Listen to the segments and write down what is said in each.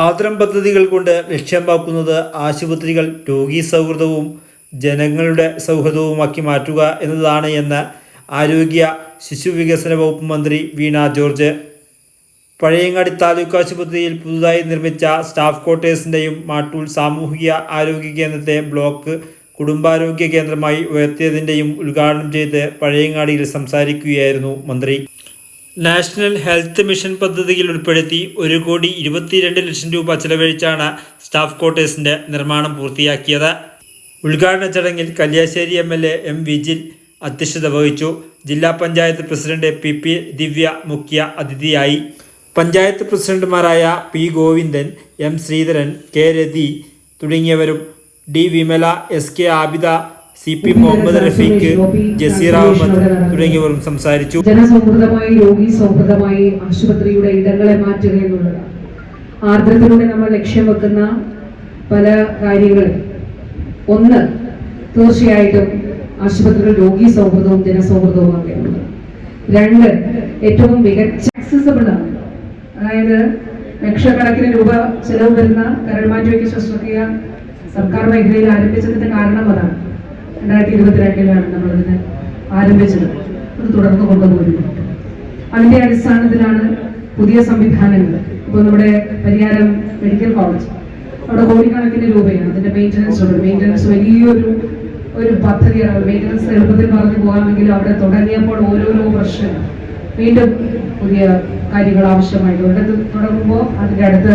ആദ്രം പദ്ധതികൾ കൊണ്ട് ലക്ഷ്യമാക്കുന്നത് ആശുപത്രികൾ രോഗി സൗഹൃദവും ജനങ്ങളുടെ സൗഹൃദവുമാക്കി മാറ്റുക എന്നതാണ് എന്ന് ആരോഗ്യ ശിശു വികസന വകുപ്പ് മന്ത്രി വീണ ജോർജ്. പഴയങ്ങാടി താലൂക്ക് ആശുപത്രിയിൽ പുതുതായി നിർമ്മിച്ച സ്റ്റാഫ് ക്വാർട്ടേഴ്സിന്റെയും മാട്ടൂൽ സാമൂഹിക ആരോഗ്യ കേന്ദ്രത്തെ ബ്ലോക്ക് കുടുംബാരോഗ്യ കേന്ദ്രമായി ഉയർത്തിയതിന്റെയും ഉദ്ഘാടനം ചെയ്ത് പഴയങ്ങാടിയിൽ സംസാരിക്കുകയായിരുന്നു മന്ത്രി. നാഷണൽ ഹെൽത്ത് മിഷൻ പദ്ധതിയിൽ ഉൾപ്പെടുത്തി ഒരു കോടി ഇരുപത്തിരണ്ട് ലക്ഷം രൂപ ചെലവഴിച്ചാണ് സ്റ്റാഫ് ക്വാർട്ടേഴ്സിന്റെ നിർമ്മാണം പൂർത്തിയാക്കിയത്. ഉദ്ഘാടന ചടങ്ങിൽ Kalliasseri M L A M Vijil അധ്യക്ഷത വഹിച്ചു. ജില്ലാ panchayat president P P Divya മുഖ്യ അതിഥിയായി. പഞ്ചായത്ത് പ്രസിഡന്റുമാരായ P Govindan M Sreedharan K Rathi തുടങ്ങിയവരും D Vimala S K Abida C P Muhammad Rafeeq Jaseer Ahammad തുടങ്ങിയവരും സംസാരിച്ചു. ജനസൗഹൃദമായി രോഗി സൗഹൃദമായി ആശുപത്രിയുടെ ഇടങ്ങളെ മാറ്റുക എന്നുള്ളതാണ് ആർദ്രത്തിലൂടെ നമ്മൾ ലക്ഷ്യം വെക്കുന്ന പല കാര്യങ്ങൾ ഒന്ന് തീർച്ചയായിട്ടും ആശുപത്രികൾ രോഗി സൗഹൃദവും ജനസൗഹൃദവും രണ്ട് ഏറ്റവും മികച്ച ആക്സസബിൾ ആണ്. അതായത് ലക്ഷക്കണക്കിന് രൂപ ചെലവ് വരുന്ന കരൾമാറ്റവയ്ക്ക് ശസ്ത്രക്രിയ സർക്കാർ മേഖലയിൽ ആരംഭിച്ചതിന്റെ കാരണം അതാണ്. രണ്ടായിരത്തി ഇരുപത്തിരണ്ടിലാണ് നമ്മളതിന് ആരംഭിച്ചത്. അത് തുടർന്ന് കൊണ്ടുപോകുന്നുണ്ട് അതിന്റെ അടിസ്ഥാനത്തിലാണ് പുതിയ സംവിധാനങ്ങൾ. ഇപ്പോൾ നമ്മുടെ പരിയാരം മെഡിക്കൽ കോളേജ്. അവിടെ കോടിക്കണക്കിന് രൂപയാണ് അതിന്റെ മെയിന്റനൻസ് ഉണ്ട് മെയിന്റനൻസ് വലിയൊരു ഒരു പദ്ധതിയാണ് മെയിന്റനൻസ് എളുപ്പത്തിൽ പറഞ്ഞു പോകാമെങ്കിൽ അവിടെ തുടങ്ങിയപ്പോൾ ഓരോരോ വർഷം വീണ്ടും പുതിയ കാര്യങ്ങൾ ആവശ്യമായിട്ടുണ്ട് ഒരിടത്ത് തുടങ്ങുമ്പോൾ അതിന്റെ അടുത്ത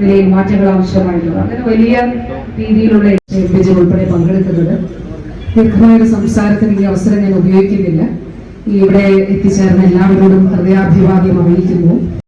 നിലയിൽ മാറ്റങ്ങൾ ആവശ്യമായിട്ടുള്ളത്. അങ്ങനെ വലിയ രീതിയിലുള്ള ഉൾപ്പെടെ പങ്കെടുക്കുന്നത് ഒരു സംസാരത്തിന് ഈ അവസരം ഞാൻ ഉപയോഗിക്കുന്നില്ല. ഇവിടെ എത്തിച്ചേർന്ന എല്ലാവരോടും ഹൃദയാഭിവാദ്യം അറിയിക്കുന്നു.